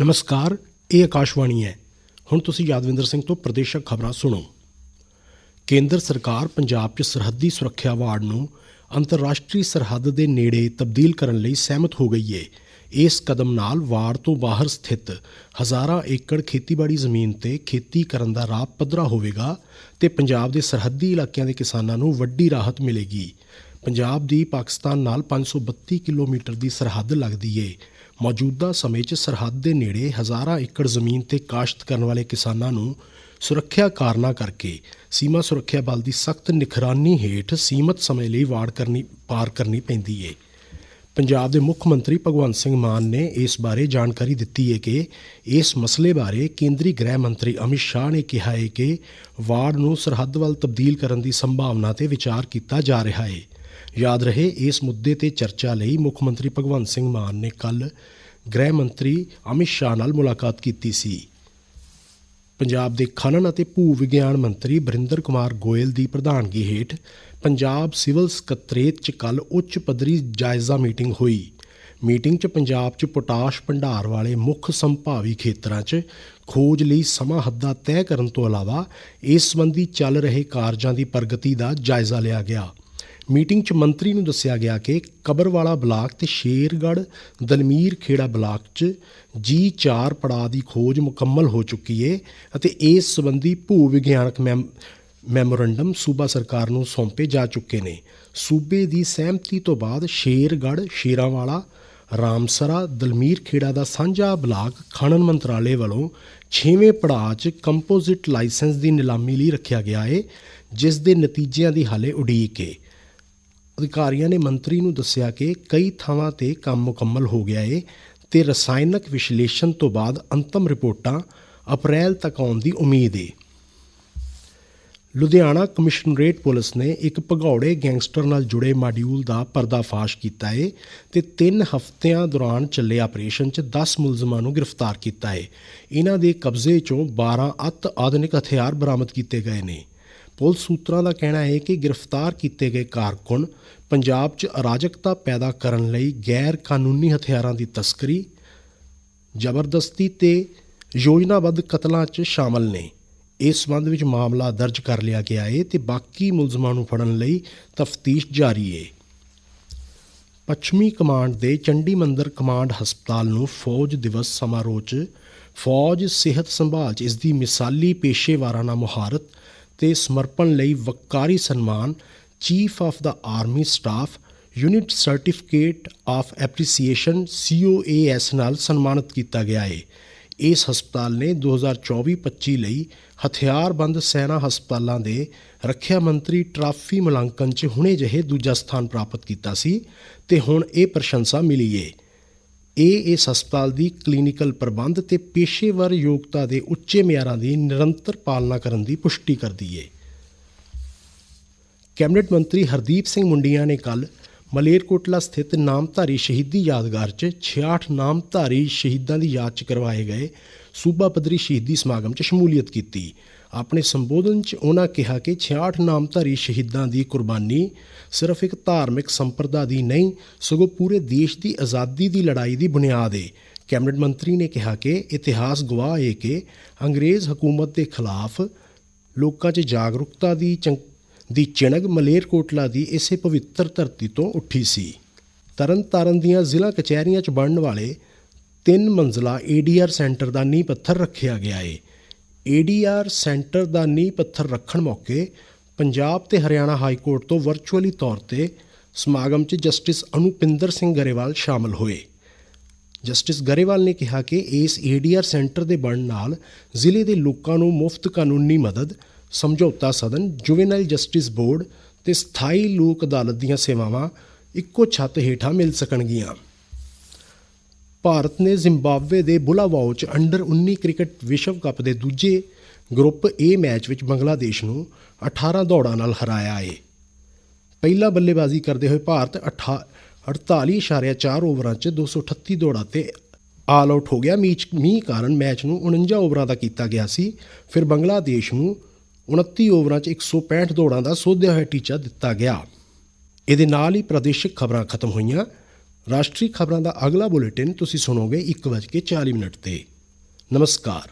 ਨਮਸਕਾਰ, ਇਹ ਆਕਾਸ਼ਵਾਣੀ ਹੈ। ਹੁਣ ਤੁਸੀਂ ਯਾਦਵਿੰਦਰ ਸਿੰਘ ਤੋਂ ਪ੍ਰਦੇਸ਼ਕ ਖਬਰਾਂ ਸੁਣੋ। ਕੇਂਦਰ ਸਰਕਾਰ ਪੰਜਾਬ 'ਚ ਸਰਹੱਦੀ ਸੁਰੱਖਿਆ ਵਾਰਡ ਨੂੰ ਅੰਤਰਰਾਸ਼ਟਰੀ ਸਰਹੱਦ ਦੇ ਨੇੜੇ ਤਬਦੀਲ ਕਰਨ ਲਈ ਸਹਿਮਤ ਹੋ ਗਈ ਹੈ ਇਸ ਕਦਮ ਨਾਲ ਵਾਰਡ ਤੋਂ ਬਾਹਰ ਸਥਿਤ ਹਜ਼ਾਰਾਂ ਏਕੜ ਖੇਤੀਬਾੜੀ ਜ਼ਮੀਨ ਤੇ ਖੇਤੀ ਕਰਨ ਦਾ ਰਾਹ ਪੱਧਰਾ ਹੋਵੇਗਾ ਤੇ ਪੰਜਾਬ ਦੇ ਸਰਹੱਦੀ ਇਲਾਕਿਆਂ ਦੇ ਕਿਸਾਨਾਂ ਨੂੰ ਵੱਡੀ ਰਾਹਤ ਮਿਲੇਗੀ। ਪੰਜਾਬ ਦੀ ਪਾਕਿਸਤਾਨ ਨਾਲ 532 ਕਿਲੋਮੀਟਰ ਦੀ ਸਰਹੱਦ ਲੱਗਦੀ ਏ। ਮੌਜੂਦਾ ਸਮੇਂ 'ਚ ਸਰਹੱਦ ਦੇ ਨੇੜੇ ਹਜ਼ਾਰਾਂ ਏਕੜ ਜ਼ਮੀਨ ਤੇ ਕਾਸ਼ਤ ਕਰਨ ਵਾਲੇ ਕਿਸਾਨਾਂ ਨੂੰ ਸੁਰੱਖਿਆ ਕਾਰਨਾਂ ਕਰਕੇ ਸੀਮਾ ਸੁਰੱਖਿਆ ਬਲ ਦੀ ਸਖਤ ਨਿਗਰਾਨੀ ਹੇਠ ਸੀਮਤ ਸਮੇਂ ਲਈ ਵਾੜ ਕਰਨੀ, ਪਾਰ ਕਰਨੀ ਪੈਂਦੀ ਏ। ਪੰਜਾਬ ਦੇ ਮੁੱਖ ਮੰਤਰੀ ਭਗਵੰਤ ਸਿੰਘ ਮਾਨ ਨੇ ਇਸ ਬਾਰੇ ਜਾਣਕਾਰੀ ਦਿੱਤੀ ਹੈ ਕਿ ਇਸ ਮਸਲੇ ਬਾਰੇ ਕੇਂਦਰੀ ਗ੍ਰਹਿ ਮੰਤਰੀ ਅਮਿਤ ਸ਼ਾਹ ਨੇ ਕਿਹਾ ਹੈ ਕਿ ਵਾਰਡ ਨੂੰ ਸਰਹੱਦ ਵੱਲ ਤਬਦੀਲ ਕਰਨ ਦੀ ਸੰਭਾਵਨਾ ਤੇ ਵਿਚਾਰ ਕੀਤਾ ਜਾ ਰਿਹਾ ਹੈ ਯਾਦ ਰਹੇ, ਇਸ ਮੁੱਦੇ ਤੇ ਚਰਚਾ ਲਈ ਮੁੱਖ ਮੰਤਰੀ ਭਗਵੰਤ ਸਿੰਘ ਮਾਨ ਨੇ ਕੱਲ ਗ੍ਰਹਿ ਮੰਤਰੀ ਅਮਿਤ ਸ਼ਾਹ ਨਾਲ ਮੁਲਾਕਾਤ ਕੀਤੀ ਸੀ। ਪੰਜਾਬ ਦੇ ਖਨਨ ਅਤੇ ਭੂ ਵਿਗਿਆਨ ਮੰਤਰੀ ਬਰਿੰਦਰ ਕੁਮਾਰ ਗੋਇਲ ਦੀ ਪ੍ਰਧਾਨਗੀ ਹੇਠ ਪੰਜਾਬ ਸਿਵਲ ਸਕੱਤਰੇਤ 'ਚ ਕੱਲ ਉੱਚ ਪੱਧਰੀ ਜਾਇਜ਼ਾ ਮੀਟਿੰਗ ਹੋਈ। ਮੀਟਿੰਗ 'ਚ ਪੰਜਾਬ 'ਚ ਪੋਟਾਸ਼ ਭੰਡਾਰ ਵਾਲੇ ਮੁੱਖ ਸੰਭਾਵੀ ਖੇਤਰਾਂ 'ਚ ਖੋਜ ਲਈ ਸਮਾਂ ਹੱਦਾਂ ਤੈਅ ਕਰਨ ਤੋਂ ਇਲਾਵਾ ਇਸ ਸੰਬੰਧੀ ਚੱਲ ਰਹੇ ਕਾਰਜਾਂ ਦੀ ਪ੍ਰਗਤੀ ਦਾ ਜਾਇਜ਼ਾ ਲਿਆ ਗਿਆ। ਮੀਟਿੰਗ 'ਚ ਮੰਤਰੀ ਨੂੰ ਦੱਸਿਆ ਗਿਆ ਕਿ ਕਬਰਵਾਲਾ ਬਲਾਕ ਤੇ ਸ਼ੇਰਗੜ੍ਹ, ਦਲਮੀਰ ਖੇੜਾ ਬਲਾਕ 'ਚ ਜੀ 4 ਪੜਾਅ ਦੀ ਖੋਜ ਮੁਕੰਮਲ ਹੋ ਚੁੱਕੀ ਏ ਅਤੇ ਇਸ ਸੰਬੰਧੀ ਭੂ ਵਿਗਿਆਨਕ ਮੈਮ, ਮੈਮੋਰੰਡਮ ਸੂਬਾ ਸਰਕਾਰ ਨੂੰ ਸੌਂਪੇ ਜਾ ਚੁੱਕੇ ਨੇ। ਸੂਬੇ ਦੀ ਸਹਿਮਤੀ ਤੋਂ ਬਾਅਦ ਸ਼ੇਰਗੜ੍ਹ, ਸ਼ੇਰਾਂਵਾਲਾ, ਰਾਮਸਰਾ, ਦਲਮੀਰ ਖੇੜਾ ਦਾ ਸਾਂਝਾ ਬਲਾਕ ਖਣਨ ਮੰਤਰਾਲੇ ਵੱਲੋਂ 6ਵੇਂ ਪੜਾਅ 'ਚ ਕੰਪੋਜ਼ਿਟ ਲਾਇਸੈਂਸ ਦੀ ਨਿਲਾਮੀ ਲਈ ਰੱਖਿਆ ਗਿਆ ਏ, ਜਿਸ ਦੇ ਨਤੀਜਿਆਂ ਦੀ ਹਾਲੇ ਉਡੀਕ ਏ। ਅਧਿਕਾਰੀਆਂ ਨੇ ਮੰਤਰੀ ਨੂੰ ਦੱਸਿਆ ਕਿ ਕਈ ਥਾਵਾਂ ਤੇ ਕੰਮ ਮੁਕੰਮਲ ਹੋ ਗਿਆ ਏ ਤੇ ਰਸਾਇਣਕ ਵਿਸ਼ਲੇਸ਼ਣ ਤੋਂ ਬਾਅਦ ਅੰਤਮ ਰਿਪੋਰਟਾਂ ਅਪ੍ਰੈਲ ਤੱਕ ਆਉਣ ਦੀ ਉਮੀਦ ਏ। ਲੁਧਿਆਣਾ ਕਮਿਸ਼ਨਰੇਟ ਪੁਲਿਸ ਨੇ ਇੱਕ ਭਗੌੜੇ ਗੈਂਗਸਟਰ ਨਾਲ ਜੁੜੇ ਮਾਡਿਊਲ ਦਾ ਪਰਦਾਫਾਸ਼ ਕੀਤਾ ਏ ਤੇ 3 ਹਫ਼ਤਿਆਂ ਦੌਰਾਨ ਚੱਲੇ ਆਪਰੇਸ਼ਨ 'ਚ 10 ਮੁਲਜ਼ਮਾਂ ਨੂੰ ਗ੍ਰਿਫਤਾਰ ਕੀਤਾ ਏ। ਇਹਨਾਂ ਦੇ ਕਬਜ਼ੇ 'ਚੋਂ 12 ਅਤ ਆਧੁਨਿਕ ਹਥਿਆਰ ਬਰਾਮਦ ਕੀਤੇ ਗਏ ਨੇ। ਪੁਲਿਸ ਸੂਤਰਾਂ ਦਾ ਕਹਿਣਾ ਹੈ ਕਿ ਗ੍ਰਿਫਤਾਰ ਕੀਤੇ ਗਏ ਕਾਰਕੁਨ ਪੰਜਾਬ 'ਚ ਅਰਾਜਕਤਾ ਪੈਦਾ ਕਰਨ ਲਈ ਗੈਰ ਕਾਨੂੰਨੀ ਹਥਿਆਰਾਂ ਦੀ ਤਸਕਰੀ, ਜ਼ਬਰਦਸਤੀ ਤੇ ਯੋਜਨਾਬੱਧ ਕਤਲਾਂ 'ਚ ਸ਼ਾਮਲ ਨੇ। ਇਸ ਸੰਬੰਧ ਵਿੱਚ ਮਾਮਲਾ ਦਰਜ ਕਰ ਲਿਆ ਗਿਆ ਹੈ ਤੇ ਬਾਕੀ ਮੁਲਜ਼ਮਾਂ ਨੂੰ ਫੜਨ ਲਈ ਤਫਤੀਸ਼ ਜਾਰੀ ਹੈ। ਪੱਛਮੀ ਕਮਾਂਡ ਦੇ ਚੰਡੀ ਮੰਦਰ ਕਮਾਂਡ ਹਸਪਤਾਲ ਨੂੰ ਫੌਜ ਦਿਵਸ ਸਮਾਰੋਹ 'ਚ ਫੌਜ ਸਿਹਤ ਸੰਭਾਲ 'ਚ ਇਸ ਦੀ ਮਿਸਾਲੀ ਪੇਸ਼ੇਵਾਰਾਨਾ ਮੁਹਾਰਤ ਤੇ ਸਮਰਪਣ ਲਈ ਵਕਾਰੀ ਸਨਮਾਨ chief of the army staff unit certificate of appreciation COAS ਨਾਲ ਸਨਮਾਨਿਤ ਕੀਤਾ ਗਿਆ ਹੈ ਇਸ ਹਸਪਤਾਲ ਨੇ 2024-25 ਲਈ ਹਥਿਆਰਬੰਦ ਸੈਨਾ ਹਸਪਤਾਲਾਂ ਦੇ ਰੱਖਿਆ ਮੰਤਰੀ ਟਰਾਫੀ ਮੁਲਾਂਕਣ 'ਚ ਹੁਣੇ ਜਿਹੇ ਦੂਜਾ ਸਥਾਨ ਪ੍ਰਾਪਤ ਕੀਤਾ ਸੀ ਤੇ ਹੁਣ ਇਹ ਪ੍ਰਸ਼ੰਸਾ ਮਿਲੀ ਏ। ਇਹ ਇਸ ਹਸਪਤਾਲ ਦੀ ਕਲੀਨਿਕਲ ਪ੍ਰਬੰਧ ਤੇ ਪੇਸ਼ੇਵਰ ਯੋਗਤਾ ਦੇ ਉੱਚੇ ਮਿਆਰਾਂ ਦੀ ਨਿਰੰਤਰ ਪਾਲਣਾ ਕਰਨ ਦੀ ਪੁਸ਼ਟੀ ਕਰਦੀ ਹੈ ਕੈਬਨਿਟ ਮੰਤਰੀ ਹਰਦੀਪ ਸਿੰਘ ਮੁੰਡੀਆਂ ਨੇ ਕੱਲ ਮਲੇਰਕੋਟਲਾ ਸਥਿਤ ਨਾਮਧਾਰੀ ਸ਼ਹੀਦੀ ਯਾਦਗਾਰ 'ਚ 66 ਨਾਮਧਾਰੀ ਸ਼ਹੀਦਾਂ ਦੀ ਯਾਦ 'ਚ ਕਰਵਾਏ ਗਏ ਸੂਬਾ ਪੱਧਰੀ ਸ਼ਹੀਦੀ ਸਮਾਗਮ 'ਚ ਸ਼ਮੂਲੀਅਤ ਕੀਤੀ। ਆਪਣੇ ਸੰਬੋਧਨ 'ਚ ਉਹਨਾਂ ਕਿਹਾ ਕਿ 66 ਨਾਮਧਾਰੀ ਸ਼ਹੀਦਾਂ ਦੀ ਕੁਰਬਾਨੀ ਸਿਰਫ ਇੱਕ ਧਾਰਮਿਕ ਸੰਪਰਦਾ ਦੀ ਨਹੀਂ, ਸਗੋਂ ਪੂਰੇ ਦੇਸ਼ ਦੀ ਆਜ਼ਾਦੀ ਦੀ ਲੜਾਈ ਦੀ ਬੁਨਿਆਦ ਹੈ ਕੈਬਨਿਟ ਮੰਤਰੀ ਨੇ ਕਿਹਾ ਕਿ ਇਤਿਹਾਸ ਗਵਾਹ ਹੈ ਕਿ ਅੰਗਰੇਜ਼ ਹਕੂਮਤ ਦੇ ਖਿਲਾਫ ਲੋਕਾਂ 'ਚ ਜਾਗਰੂਕਤਾ ਦੀ ਚੰ- ਦੀ ਚਿਣਗ ਮਲੇਰਕੋਟਲਾ ਦੀ ਇਸੇ ਪਵਿੱਤਰ ਧਰਤੀ ਤੋਂ ਉੱਠੀ ਸੀ। ਤਰਨਤਾਰਨ ਦੀਆਂ ਜ਼ਿਲ੍ਹਾ ਕਚਹਿਰੀਆਂ 'ਚ ਬਣਨ ਵਾਲੇ ਤਿੰਨ ਮੰਜ਼ਲਾ ਏਡੀਆਰ ਸੈਂਟਰ ਦਾ ਨੀਂਹ ਪੱਥਰ ਰੱਖਿਆ ਗਿਆ ਏ। ਏਡੀਆਰ ਸੈਂਟਰ ਦਾ ਨੀਂਹ ਪੱਥਰ ਰੱਖਣ ਮੌਕੇ ਪੰਜਾਬ ਤੇ ਹਰਿਆਣਾ ਹਾਈ ਕੋਰਟ ਤੋਂ ਵਰਚੁਅਲੀ ਤੌਰ ਤੇ ਸਮਾਗਮ 'ਚ ਜਸਟਿਸ ਅਨੁਪਿੰਦਰ ਸਿੰਘ ਗਰੇਵਾਲ ਸ਼ਾਮਲ ਹੋਏ। ਜਸਟਿਸ ਗਰੇਵਾਲ ਨੇ ਕਿਹਾ ਕਿ ਇਸ ਏਡੀਆਰ ਸੈਂਟਰ ਦੇ ਬਣਨ ਨਾਲ ਜ਼ਿਲ੍ਹੇ ਦੇ ਲੋਕਾਂ ਨੂੰ ਮੁਫਤ ਕਾਨੂੰਨੀ ਮਦਦ ਸਮਝੌਤਾ ਸਦਨ, ਜੁਵੇਨਾਈਲ ਜਸਟਿਸ ਬੋਰਡ ਤੇ ਸਥਾਈ ਲੋਕ ਅਦਾਲਤ ਦੀਆਂ ਸੇਵਾਵਾਂ ਇੱਕੋ ਛੱਤ ਹੇਠਾਂ ਮਿਲ ਸਕਣਗੀਆਂ। ਭਾਰਤ ਨੇ ਜ਼ਿੰਬਾਬਵੇ ਦੇ ਬੁਲਾਵਾਓ 'ਚ ਅੰਡਰ 19 ਕ੍ਰਿਕਟ ਵਿਸ਼ਵ ਕੱਪ ਦੇ ਦੂਜੇ ਗਰੁੱਪ ਏ ਮੈਚ ਵਿੱਚ ਬੰਗਲਾਦੇਸ਼ ਨੂੰ 18 ਦੌੜਾਂ ਨਾਲ ਹਰਾਇਆ ਏ। ਪਹਿਲਾ ਬੱਲੇਬਾਜ਼ੀ ਕਰਦੇ ਹੋਏ ਭਾਰਤ 48.4 ਓਵਰਾਂ 'ਚ 238 ਦੌੜਾਂ ਤੇ ਆਲ ਆਊਟ ਹੋ ਗਿਆ। ਮੀਚ, ਮੀਂਹ ਕਾਰਨ ਮੈਚ ਨੂੰ 49 ਓਵਰਾਂ ਦਾ ਕੀਤਾ ਗਿਆ ਸੀ। ਫਿਰ ਬੰਗਲਾਦੇਸ਼ ਨੂੰ 29 ਓਵਰਾਂ 'ਚ 165 ਦੌੜਾਂ ਦਾ ਸੋਧਿਆ ਹੋਇਆ ਟੀਚਾ ਦਿੱਤਾ ਗਿਆ। ਇਹਦੇ ਨਾਲ ਹੀ ਪ੍ਰਦੇਸ਼ਿਕ ਖਬਰਾਂ ਖਤਮ ਹੋਈਆਂ। ਰਾਸ਼ਟਰੀ ਖਬਰਾਂ ਦਾ ਅਗਲਾ ਬੁਲੇਟਿਨ ਤੁਸੀਂ ਸੁਣੋਗੇ 1:40 ਮਿੰਟ ਤੇ। ਨਮਸਕਾਰ।